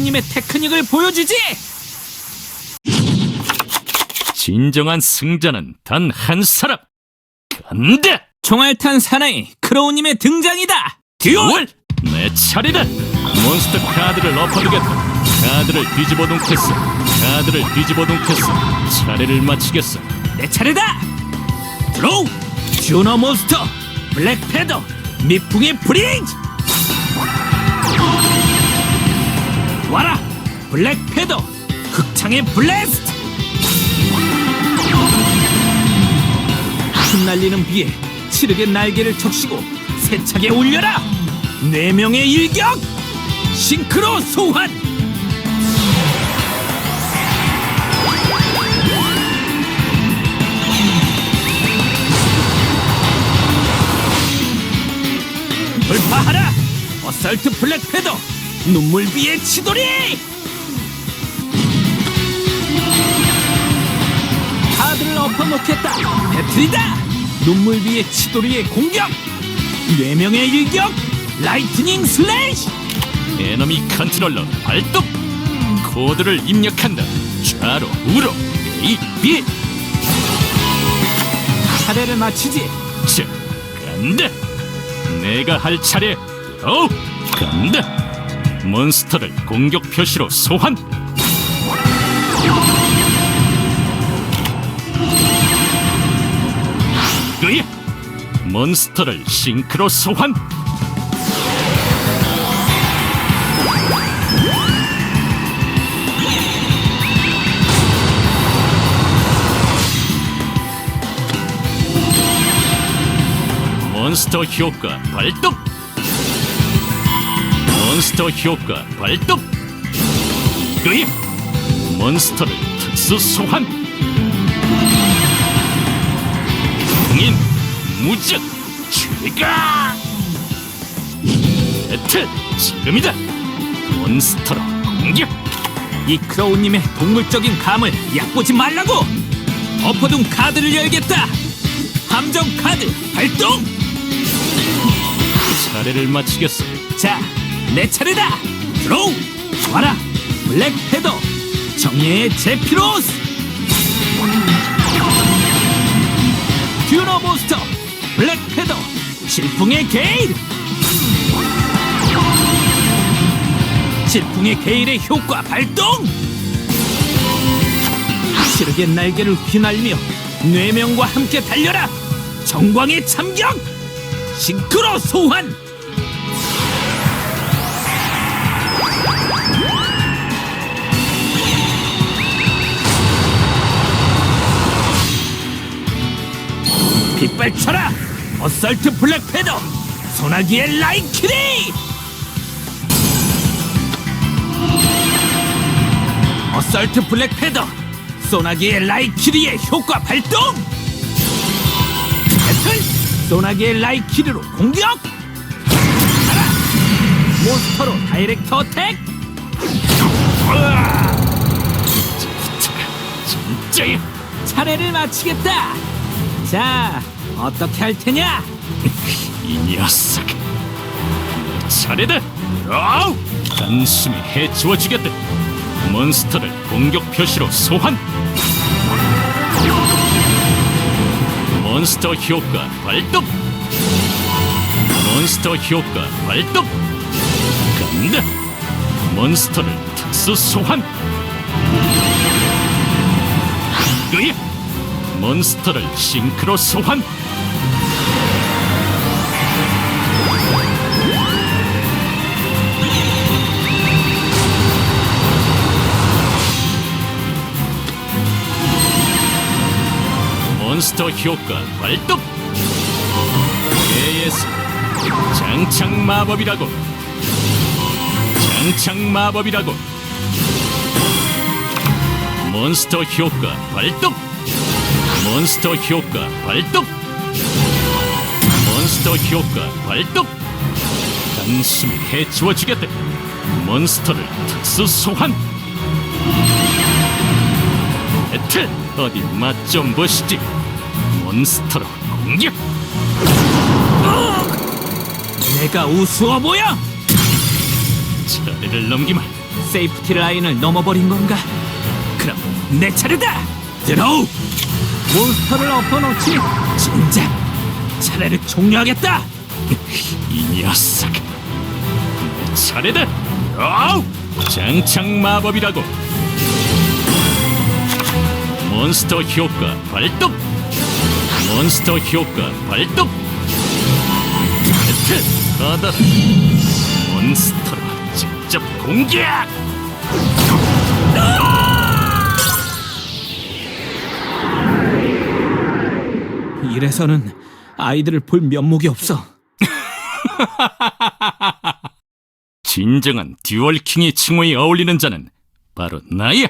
크라운님의 테크닉을 보여주지! 진정한 승자는 단 한 사람. 간다. 총알탄 사나이 크라운님의 등장이다! 듀얼! 내 차례다. 몬스터 카드를 엎어두겠다. 카드를 뒤집어 놓겠어. 카드를 뒤집어 놓겠어. 차례를 마치겠어. 내 차례다! 드로우! 듀너 몬스터! 블랙 패더! 미풍의 브리 와라! 블랙 패더! 극창의 블래스트! 흩날리는 비에 치르게 날개를 적시고 세차게 올려라! 네 명의 일격! 싱크로 소환! 돌파하라! 어설트 블랙 패더! 눈물비의 치돌이! 카드를 엎어놓겠다! 배틀이다! 눈물비의 치돌이의 공격! 네 명의 일격! 라이트닝 슬래시! 에너미 컨트롤러 발동. 코드를 입력한다. 좌로 우로 A B. 차례를 마치지! 자, 간다. 내가 할 차례. 오, 간다. 몬스터를 공격 표시로 소환. 으야! 몬스터를 싱크로 소환. 몬스터 효과 발동. 몬스터 효과 발동. 으야! 몬스터를 특수 소환. 공인 무적 출가. 배틀 지금이다. 몬스터로 공격. 이 크로우님의 동물적인 감을 얕보지 말라고! 엎어둔 카드를 열겠다! 함정 카드 발동! 차례를 마치겠어. 자, 내 차례다! 드로우! 와라! 블랙 패더! 정예의 제피로스! 듀너 몬스터! 블랙 패더! 질풍의 게일! 질풍의 게일의 효과 발동! 치르게 날개를 휘날리며 뇌명과 함께 달려라! 정광의 참격! 싱크로 소환! 빗발쳐라! 어설트 블랙 패더! 소나기의 라이키리! 어설트 블랙 패더! 소나기의 라이키리의 효과 발동! 배틀! 소나기의 라이키리로 공격! 가라! 몬스터로 다이렉트 어택! 진짜야. 차례를 마치겠다! 자, 어떻게 할 테냐? 이 녀석. 내 차례다. 아우! 단숨에 해치워 주겠다. 몬스터를 공격 표시로 소환. 몬스터 효과 발동. 몬스터 효과 발동. 간다. 몬스터를 특수 소환. 으야! 몬스터를 싱크로 소환. 몬스터 효과 발동! AS 장창 마법이라고 장창 마법이라고 몬스터 효과 발동! 몬스터 효과 발동! 몬스터 효과 발동! 단숨에 해치워 주겠다 몬스터를 특수 소환! 배틀 어디 맛 좀 보시지 몬스터로 공격 내가 우스워 보여! 차례를 넘기마 세이프티 라인을 넘어버린 건가? 그럼 내 차례다! 들어오! 몬스터를 엎어놓지! 진작 차례를 종료하겠다! 이 녀석 내 차례다 아우 장창 마법이라고 몬스터 효과 발동 몬스터 효과 발동! 가다 몬스터로 직접 공격 이래서는 아이들을 볼 면목이 없어. 진정한 듀얼킹의 칭호에 어울리는 자는 바로 나야